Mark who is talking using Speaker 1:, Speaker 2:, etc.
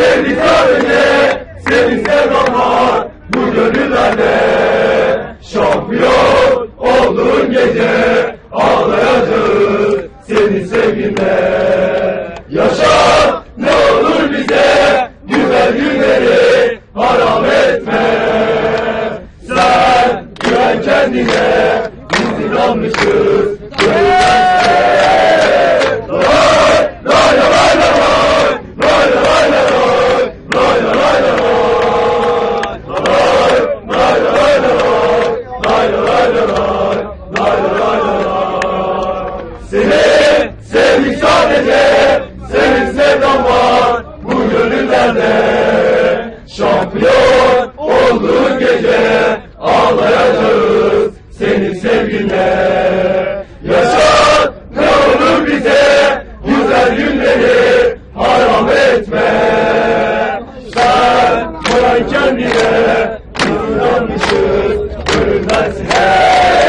Speaker 1: Sevgi sadece sevinse bahar bu gönüllerde Şampiyon olduğun gece ağlayacağız. Senin sevginde Yaşa ne olur bize güzel günleri haram etme. Sen güven kendine biz inanmışız. Seni sevdik sadece Senin sevdan var Bu gönüllerde Şampiyon olduğun gece Ağlayacağız senin sevginle Yaşat ne olur bize Güzel günleri haram etme Sen koyan kendine inanmışız Gönülden size